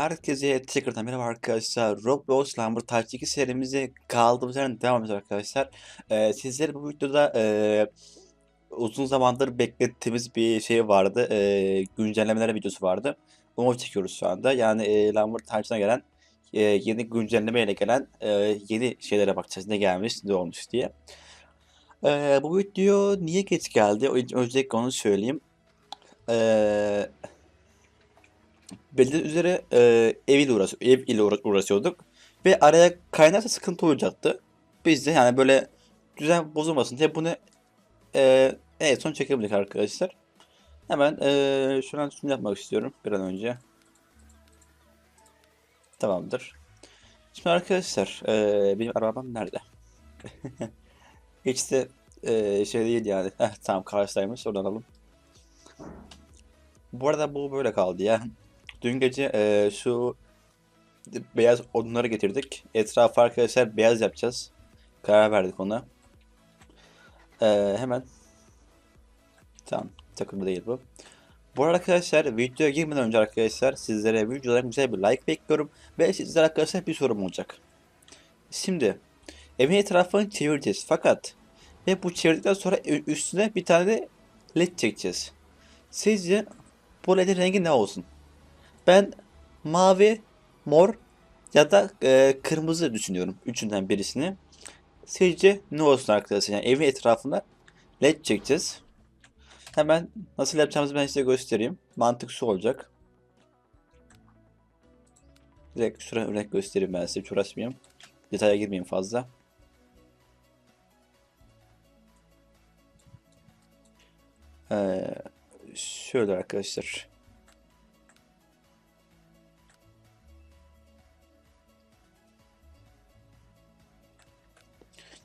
Herkese tekrardan merhaba arkadaşlar. Roblox Lambert Type 2 serimize kaldığımız yerden devam ediyoruz arkadaşlar. Ee, sizlere bu videoda e, uzun zamandır beklettiğimiz bir şey vardı. E, güncellemeler videosu vardı. Onu çekiyoruz şu anda. Yani e, Lambert Type'ına gelen e, yeni güncellemeyle gelen e, yeni şeylere bakacağız. Ne gelmiş, ne olmuş diye. E, bu video niye geç geldi? Öncelikle onu söyleyeyim. Eee belli üzere e, ev ile uğraş ev ile uğra- uğraşıyorduk ve araya kaynarsa sıkıntı olacaktı. Biz de yani böyle düzen bozulmasın diye bunu e, en son çekebildik arkadaşlar. Hemen e, şu an şunu yapmak istiyorum bir an önce. Tamamdır. Şimdi arkadaşlar e, benim arabam nerede? Hiç de e, şey değil yani. Heh, tamam karşıdaymış oradan alalım. Bu arada bu böyle kaldı ya. Dün gece e, şu beyaz odunları getirdik. Etrafı arkadaşlar beyaz yapacağız. Karar verdik ona. E, hemen. Tamam. Takımda değil bu. Bu arada arkadaşlar videoya girmeden önce arkadaşlar sizlere videolara güzel bir like bekliyorum. Ve sizlere arkadaşlar bir sorum olacak. Şimdi evin etrafını çevireceğiz. Fakat ve bu çevirdikten sonra üstüne bir tane de led çekeceğiz. Sizce bu ledin rengi ne olsun? Ben mavi, mor ya da e, kırmızı düşünüyorum. Üçünden birisini. Sizce ne olsun arkadaşlar? Yani evin etrafına led çekeceğiz. Hemen nasıl yapacağımızı ben size göstereyim. Mantık şu olacak. Direkt şuraya örnek göstereyim ben size. Hiç uğraşmayayım. Detaya girmeyeyim fazla. Ee, şöyle arkadaşlar.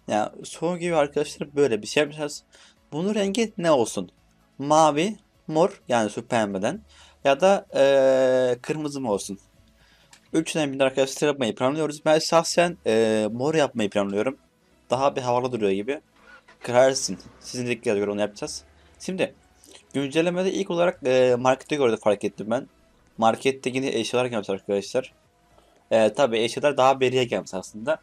Yani son gibi arkadaşlar böyle bir şey yapacağız. Bunun rengi ne olsun? Mavi, mor yani şu pembeden ya da eee, kırmızı mı olsun? Üçünden birini arkadaşlar yapmayı planlıyoruz. Ben şahsen eee, mor yapmayı planlıyorum. Daha bir havalı duruyor gibi. Kırarsın. Sizin dediklere göre onu yapacağız. Şimdi güncellemede ilk olarak eee markette gördüm fark ettim ben. Markette yine eşyalar gelmiş arkadaşlar. Eee tabii eşyalar daha beriye gelmiş aslında.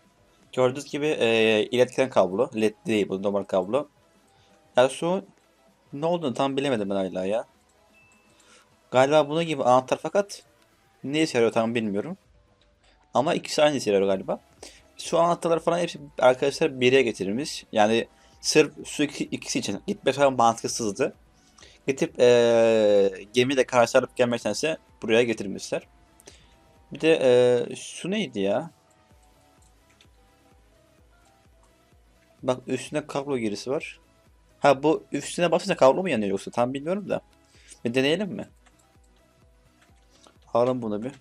Gördüğünüz gibi e, iletken kablo. LED değil bu normal kablo. Ya şu ne olduğunu tam bilemedim ben hala ya. Galiba bunun gibi anahtar fakat ne işe yarıyor tam bilmiyorum. Ama ikisi aynı işe yarıyor galiba. Şu anahtarlar falan hepsi arkadaşlar bir yere getirilmiş. Yani sırf şu iki, ikisi için gitme falan mantıksızdı. Gidip e, gemiyle karşılanıp gelmektense buraya getirmişler. Bir de e, şu neydi ya? Bak üstünde kablo girisi var. Ha bu üstüne basınca kablo mu yanıyor yoksa tam bilmiyorum da. Bir deneyelim mi? Alın bunu bir.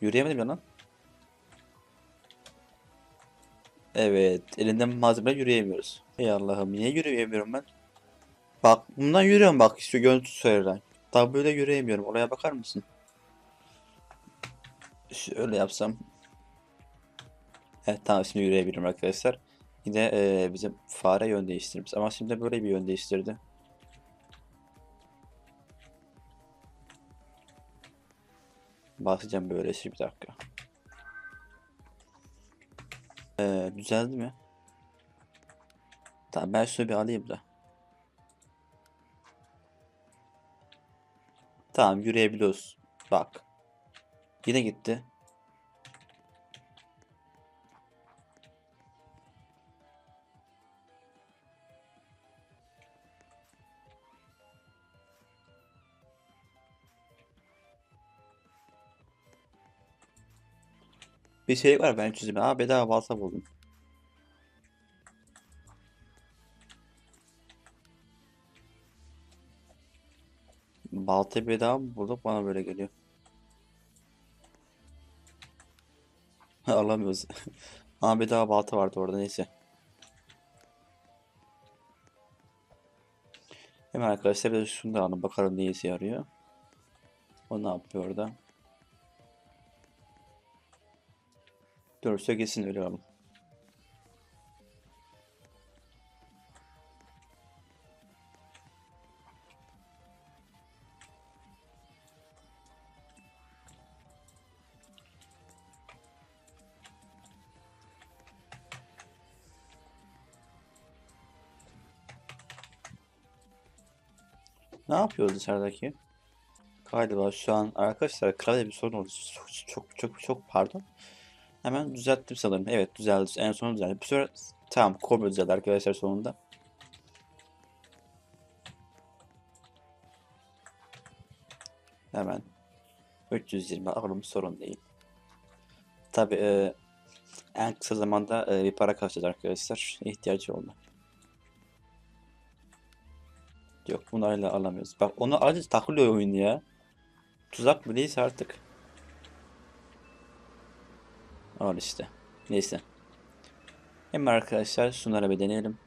Yürüyemedim ya lan. Evet, elinden malzemeler yürüyemiyoruz. Ey Allah'ım, niye yürüyemiyorum ben? Bak, bundan yürüyorum bak şu görüntü söylen. Daha böyle yürüyemiyorum. Oraya bakar mısın? Şöyle yapsam. Evet tamam şimdi yürüyebilirim arkadaşlar. Yine e, bizim fare yön değiştirmiş. Ama şimdi böyle bir yön değiştirdi. Basacağım böyle şey bir dakika. E, düzeldi mi? Tamam ben şunu bir alayım da. Tamam yürüyebiliyoruz. Bak. Yine gitti. Bir şey var ben çözüm. Aa bedava balta buldum. Balta bedava mı bulduk bana böyle geliyor. Alamıyoruz. Ama bedava balta vardı orada neyse. Hemen arkadaşlar şunu da alın bakalım ne işe yarıyor. O ne yapıyor orada? Görse kesin öyle abi. Ne yapıyor dışarıdaki? Galiba şu an arkadaşlar klavye bir sorun oldu. Çok çok çok, çok pardon. Hemen düzelttim sanırım. Evet düzeldi. En son düzeldi. Bu sefer tamam kombi düzeldi arkadaşlar sonunda. Hemen 320 alalım sorun değil. Tabi en kısa zamanda e, bir para kasacağız arkadaşlar. İhtiyacı oldu. Yok bunlarla alamıyoruz. Bak onu ayrıca takılıyor oyun ya. Tuzak mı değilse artık. Al işte. Neyse. Hemen arkadaşlar şunlara bir deneyelim.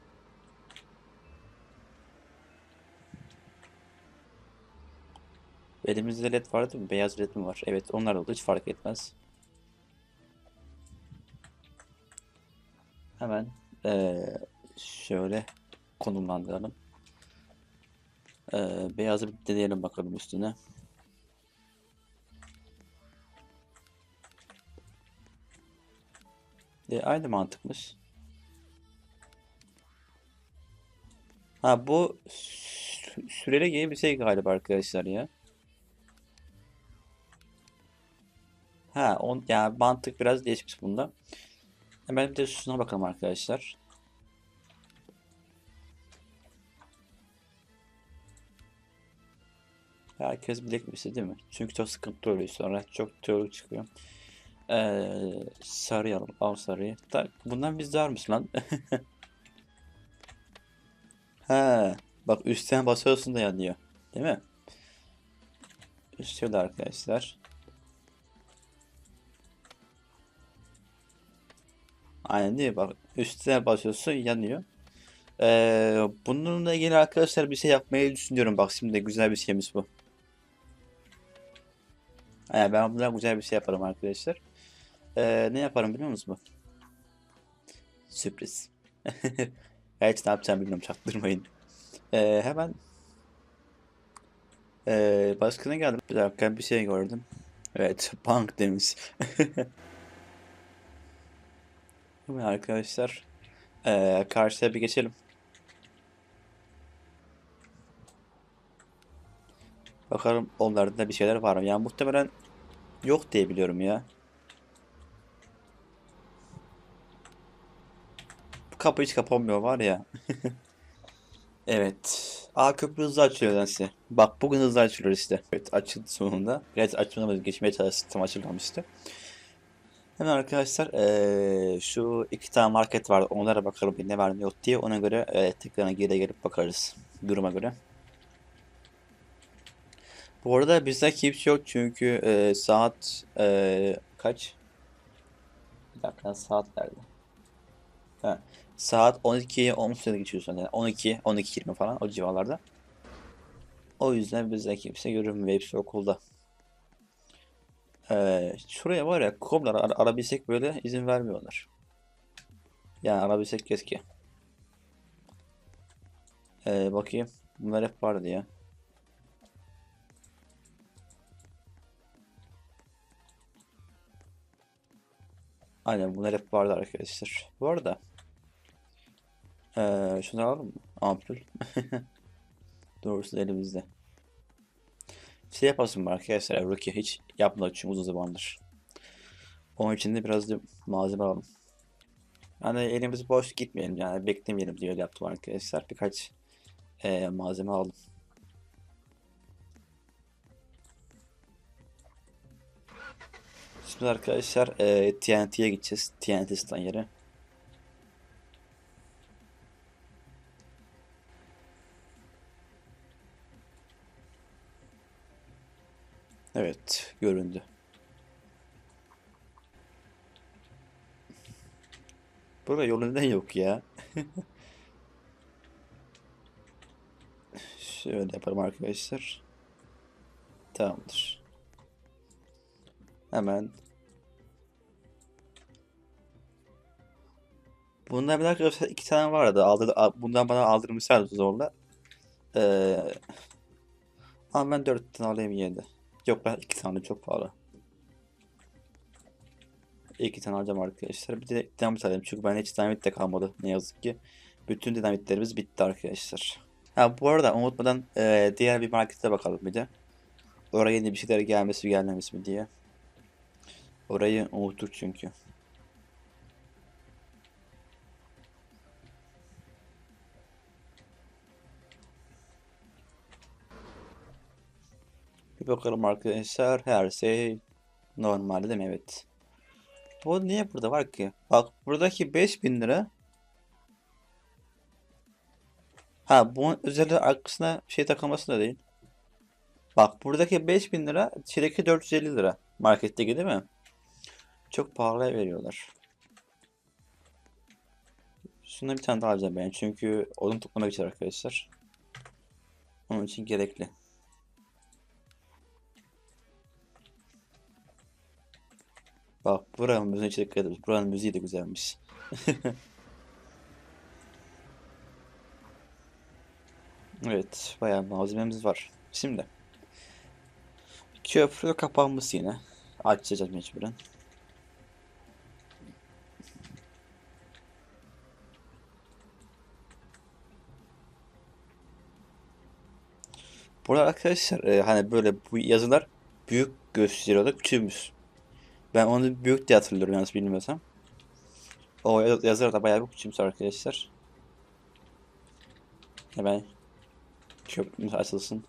Elimizde led vardı mı? Beyaz led mi var? Evet onlar oldu hiç fark etmez. Hemen eee, şöyle konumlandıralım. Eee beyazı bir deneyelim bakalım üstüne. E, aynı mantıkmış. Ha bu sü- süreli gibi bir şey galiba arkadaşlar ya. Ha on yani mantık biraz değişmiş bunda. Hemen bir de şuna bakalım arkadaşlar. Herkes bilekmişti değil mi? Çünkü çok sıkıntı oluyor sonra çok teorik çıkıyor. Ee, sarı alalım. Al sarıyı. Da, bundan bizde varmış lan. He. Bak üstten basıyorsun da yanıyor. Değil mi? Şöyle arkadaşlar. Aynen değil? Bak üstüne basıyorsun yanıyor. Ee, bununla ilgili arkadaşlar bir şey yapmayı düşünüyorum. Bak şimdi güzel bir şeymiş bu. Yani ben bundan güzel bir şey yaparım arkadaşlar. Ee, ne yaparım biliyor musunuz? Sürpriz. Gerçi ne yapacağım bilmiyorum çaktırmayın. Ee, hemen ee, başka ne geldi? Bir dakika bir şey gördüm. Evet bank demiş. Hemen arkadaşlar ee, karşıya bir geçelim. Bakalım onlarda bir şeyler var mı? Yani muhtemelen yok diye biliyorum ya. Kapı hiç kapanmıyor var ya. Evet. A köprü hızlı açılıyor nedense. Bak bugün hızlı açılıyor işte. Evet açıldı sonunda. Biraz açılamadı geçmeye çalıştım açılmamıştı. Hemen arkadaşlar eee, şu iki tane market var. Onlara bakalım ne var ne yok diye. Ona göre eee, tekrar geri gelip bakarız. Duruma göre. Bu arada bizde kimse yok çünkü eee, saat eee, kaç? Bir dakika saat nerede? Ha, saat 12'ye 10 sene geçiyor. Yani 12, 12.20 falan o civarlarda. O yüzden bizde kimse görünmüyor. Hepsi okulda. Ee, şuraya var ya komlar ara arabilsek böyle izin vermiyorlar. Yani arabilsek keşke. Ee, bakayım. Bunlar hep vardı ya. Aynen bunlar hep vardı arkadaşlar. Bu arada ee, şunu alalım mı? Ampul. Doğrusu elimizde. Şey yapasın mı arkadaşlar Rocky hiç yapmadık çünkü uzun zamandır. Onun için de biraz da malzeme alalım. Yani elimiz boş gitmeyelim yani beklemeyelim diye öyle yaptım arkadaşlar. Birkaç eee, malzeme aldım. Şimdi arkadaşlar eee TNT'ye gideceğiz. TNT yere. Evet göründü. Burada yol neden yok ya? Şöyle yapalım arkadaşlar. Tamamdır. Hemen. Bundan bir arkadaşlar iki tane vardı. Aldı, a- bundan bana aldırmışlardı zorla. Ee, ama ben dört tane alayım yine de. Yok ben iki tane çok pahalı. İki tane alacağım arkadaşlar. Bir de dinamit alayım çünkü ben hiç dinamit de kalmadı ne yazık ki. Bütün dinamitlerimiz bitti arkadaşlar. Ha bu arada unutmadan e, diğer bir markete bakalım bir de. Oraya yeni bir şeyler gelmesi gelmemesi mi diye. Orayı unuttuk çünkü. Bakalım arkadaşlar her şey normal değil mi? Evet. Bu niye burada var ki? Bak buradaki 5000 lira. Ha bunun özelliği arkasına şey takılması da değil. Bak buradaki 5000 lira, çileki 450 lira. Marketteki değil mi? Çok pahalıya veriyorlar. Şuna bir tane daha alacağım ben çünkü odun toplamak için arkadaşlar. Onun için gerekli. Bak buranın müziğine çok dikkat edin. Buranın müziği de güzelmiş. Evet, bayağı malzememiz var. Şimdi köprü kapanmış yine. Açacağız mecburen. Burada arkadaşlar e, hani böyle bu yazılar büyük gösteriyor da küçülmüş. Ben onu büyük diye hatırlıyorum yanlış bilmiyorsam. O yaz- yazılar da bayağı bir küçülmüş arkadaşlar. Hemen köprümüz açılsın.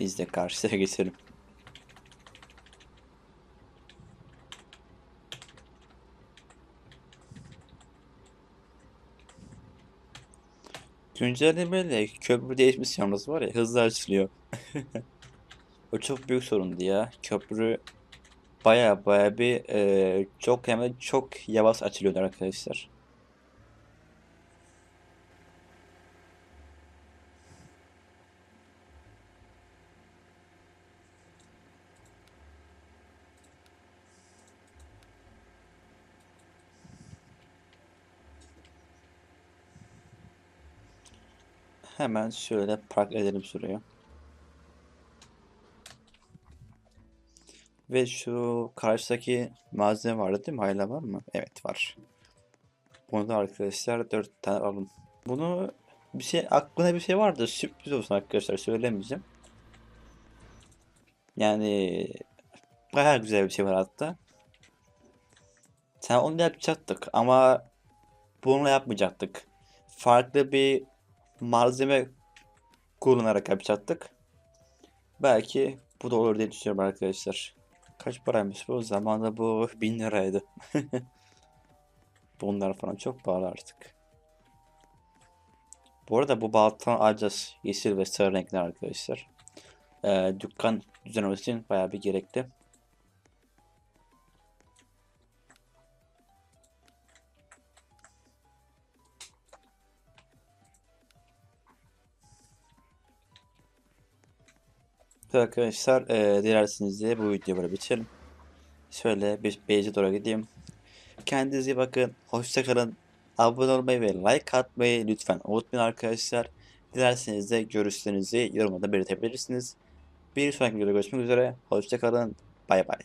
Biz de karşıya geçelim. Güncellemeyle köprü değişmiş yalnız var ya hızlı açılıyor. O çok büyük sorundu ya. Köprü baya baya bir e, çok hemen çok yavaş açılıyordu arkadaşlar. Hemen şöyle park edelim şuraya. Ve şu karşıdaki malzeme vardı değil mi? Hala var mı? Evet var. Bunu da arkadaşlar 4 tane alın. Bunu bir şey aklına bir şey vardı. Sürpriz olsun arkadaşlar söylemeyeceğim. Yani bayağı güzel bir şey var hatta. Sen onu yapacaktık ama bunu yapmayacaktık. Farklı bir malzeme kullanarak yapacaktık. Belki bu da olur diye düşünüyorum arkadaşlar. Kaç paraymış bu? Zamanında bu 1000 liraydı. Bunlar falan çok pahalı artık. Bu arada bu baltadan alacağız. Yeşil ve sarı renkler arkadaşlar. Ee, dükkan düzenlemesi için bayağı bir gerekli. Evet Arkadaşlar e, dilerseniz de bu videoyu böyle bitirelim. Şöyle bir beğenici doğru gideyim. Kendinize iyi bakın. Hoşça kalın. Abone olmayı ve like atmayı lütfen unutmayın arkadaşlar. Dilerseniz de görüşlerinizi yorumlarda belirtebilirsiniz. Bir sonraki videoda görüşmek üzere. Hoşça kalın. Bay bay.